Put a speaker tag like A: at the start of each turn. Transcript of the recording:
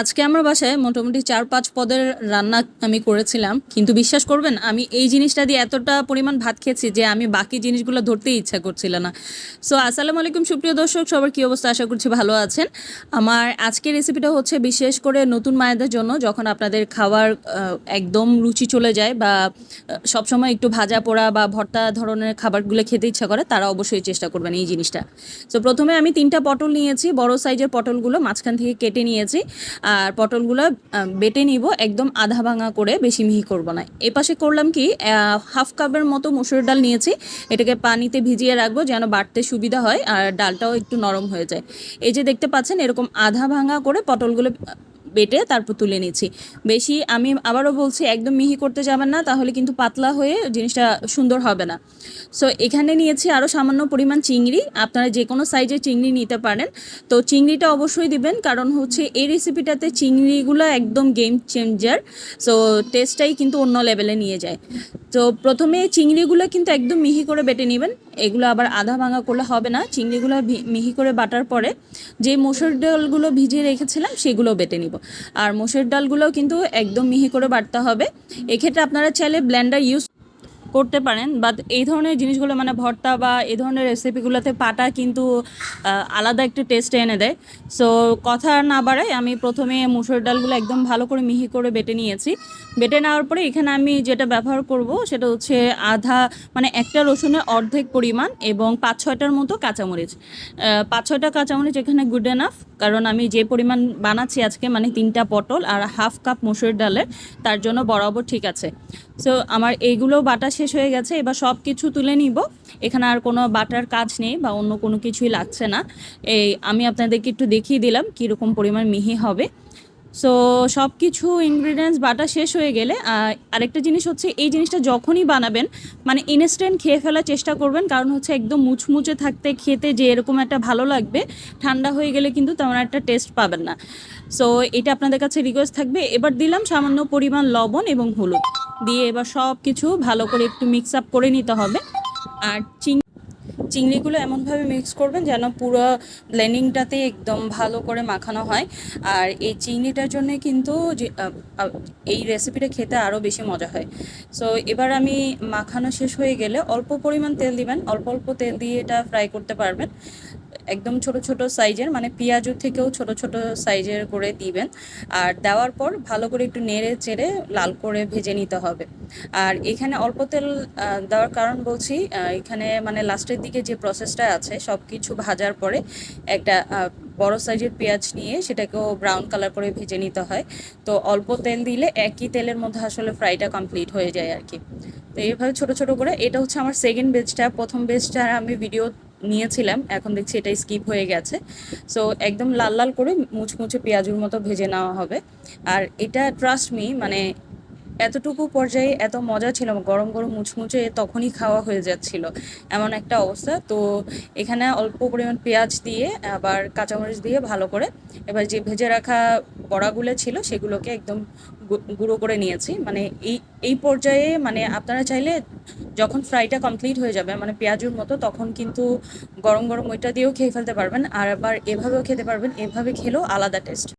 A: আজকে আমার বাসায় মোটামুটি চার পাঁচ পদের রান্না আমি করেছিলাম। কিন্তু বিশ্বাস করবেন, আমি এই জিনিসটা দিয়ে এতটা পরিমাণ ভাত খেয়েছি যে আমি বাকি জিনিসগুলো ধরতেই ইচ্ছা করছিল না। সো আসসালামু আলাইকুম সুপ্রিয় দর্শক, সবার কী অবস্থা? আশা করছি ভালো আছেন। আমার আজকের রেসিপিটা হচ্ছে বিশেষ করে নতুন মায়েদের জন্য, যখন আপনাদের খাওয়ার একদম রুচি চলে যায় বা সবসময় একটু ভাজা পোড়া বা ভর্তা ধরনের খাবারগুলো খেতে ইচ্ছা করে, তারা অবশ্যই চেষ্টা করবেন এই জিনিসটা। সো প্রথমে আমি তিনটা পটল নিয়েছি, বড় সাইজের পটলগুলো মাঝখান থেকে কেটে নিয়েছি। আর পটলগুলো বেটে নিব, একদম আধা ভাঙা করে বেশি মিহি করব না। এপাশে পাশে করলাম কি হাফ কাপের মতো মসুর ডাল নিয়েছি। এটাকে পানিতে ভিজিয়ে রাখব যেন বাড়তে সুবিধা হয় আর ডালটাও একটু নরম হয়ে যায়। এই যে দেখতে পাচ্ছেন, এরকম আধা ভাঙা করে পটলগুলো বেটে তারপর তুলে নিচ্ছি। বেশি আমি আবারও বলছি, একদম মিহি করতে যাবেন না, তাহলে কিন্তু পাতলা হয়ে জিনিসটা সুন্দর হবে না। সো এখানে নিয়েছি আরও সামান্য পরিমাণ চিংড়ি। আপনারা যে কোনো সাইজের চিংড়ি নিতে পারেন। তো চিংড়িটা অবশ্যই দিবেন, কারণ হচ্ছে এই রেসিপিটাতে চিংড়িগুলো একদম গেম চেঞ্জার সো টেস্টটাই কিন্তু অন্য লেভেলে নিয়ে যায়। তো প্রথমে চিংড়িগুলো কিন্তু একদম মিহি করে বেটে নেবেন। এগুলো আবার আধা ভাঙা করলে হবে না। চিংড়িগুলো মিহি করে বাটার পরে যে মসুর ডালগুলো ভিজিয়ে রেখেছিলাম, সেগুলো বেটে নিব। আর মসুর ডালগুলোও কিন্তু একদম মিহি করে বাটতে হবে। এক্ষেত্রে আপনারা চাইলে ব্লেন্ডার ইউজ করতে পারেন বাট এই ধরনের জিনিসগুলো মানে ভর্তা বা এই ধরনের রেসিপিগুলোতে পাটা কিন্তু আলাদা একটা টেস্ট এনে দেয়। সো কথা না বাড়াই আমি প্রথমে মুসুর ডালগুলো একদম ভালো করে মিহি করে বেটে নিয়েছি। বেটে নেওয়ার পরে এখানে আমি যেটা ব্যবহার করব, সেটা হচ্ছে আধা মানে একটা রসুনের অর্ধেক পরিমাণ এবং পাঁচ ছয়টার মতো কাঁচামরিচ। পাঁচ ছয়টা কাঁচামরিচ এখানে গুড এনাফ কারণ আমি যে পরিমাণ বানাচ্ছি আজকে মানে তিনটা পটল আর হাফ কাপ মুসুর ডালের, তার জন্য বরাবর ঠিক আছে। সো আমার এইগুলো বাটা শেষ হয়ে গেছে, এবার সব কিছু তুলে নিব। এখানে আর কোনো বাটার কাজ নেই বা অন্য কোনো কিছুই লাগছে না। এই, আমি আপনাদেরকে একটু দেখিয়ে দিলাম কীরকম পরিমাণ মিহি হবে। সো সব কিছু ইনগ্রিডিয়েন্টস বাটা শেষ হয়ে গেলে আরেকটা জিনিস হচ্ছে এই জিনিসটা যখনই বানাবেন মানে ইনস্ট্যান্ট খেয়ে ফেলার চেষ্টা করবেন। কারণ হচ্ছে একদম মুচমুচে থাকতে, খেতে যে এরকম একটা ভালো লাগবে, ঠান্ডা হয়ে গেলে কিন্তু তেমন একটা টেস্ট পাবেন না। সো এটা আপনাদের কাছে রিকোয়েস্ট থাকবে। এবার দিলাম সামান্য পরিমাণ লবণ এবং হলুদ। দিয়ে এবার সব কিছু ভালো করে একটু মিক্স আপ করে নিতে হবে। আর চিং চিংড়িগুলো এমনভাবে মিক্স করবেন যেন পুরো ব্লেন্ডিংটাতে একদম ভালো করে মাখানো হয়। আর এই চিংড়িটার জন্য কিন্তু এই রেসিপিটা খেতে আরও বেশি মজা হয়। সো এবার আমি মাখানো শেষ হয়ে গেলে অল্প পরিমাণ তেল দিবেন। অল্প অল্প তেল দিয়ে এটা ফ্রাই করতে পারবেন। একদম ছোট ছোট সাইজের মানে পেঁয়াজু থেকেও ছোট ছোট সাইজের করে দিবেন। আর দেওয়ার পর ভালো করে একটু নেড়ে চেড়ে লাল করে ভেজে নিতে হবে। আর এখানে অল্প তেল দেওয়ার কারণ বলছি এখানে মানে লাস্টের দিকে যে প্রসেসটা আছে সব কিছু ভাজার পরে একটা বড় সাইজের পেঁয়াজ নিয়ে সেটাকেও ব্রাউন কালার করে ভেজে নিতে হয়। তো অল্প তেল দিলে একই তেলের মধ্যে আসলে ফ্রাইটা কমপ্লিট হয়ে যায় আর কি। তো এইভাবে ছোট ছোট করে, এটা হচ্ছে আমার সেকেন্ড বেজটা প্রথম বেজটা আমি ভিডিও নিয়েছিলাম, এখন দেখছি এটা স্কিপ হয়ে গেছে। সো একদম লাল লাল করে মুচমুচে পেঁয়াজুর মতো ভেজে নেওয়া হবে। আর এটা ট্রাস্ট মি মানে এতটুকু পর্যায়ে এত মজা ছিল, গরম গরম মুচমুচে তখনই খাওয়া হয়ে যাচ্ছিল। এমন একটা অবস্থা। তো এখানে অল্প পরিমাণ পেঁয়াজ দিয়ে, আবার কাঁচামরিচ দিয়ে ভালো করে এবার যে ভেজে রাখা বড়াগুলো ছিল, সেগুলোকে একদম গুঁড়ো করে নিয়েছি। মানে এই এই পর্যায়ে মানে আপনারা চাইলে যখন ফ্রাইটা কমপ্লিট হয়ে যাবে মানে পেঁয়াজুর মতো, তখন কিন্তু গরম গরম ওইটা দিয়েও খেয়ে ফেলতে পারবেন। আর আবার এভাবেও খেতে পারবেন। এভাবে খেলেও আলাদা টেস্ট।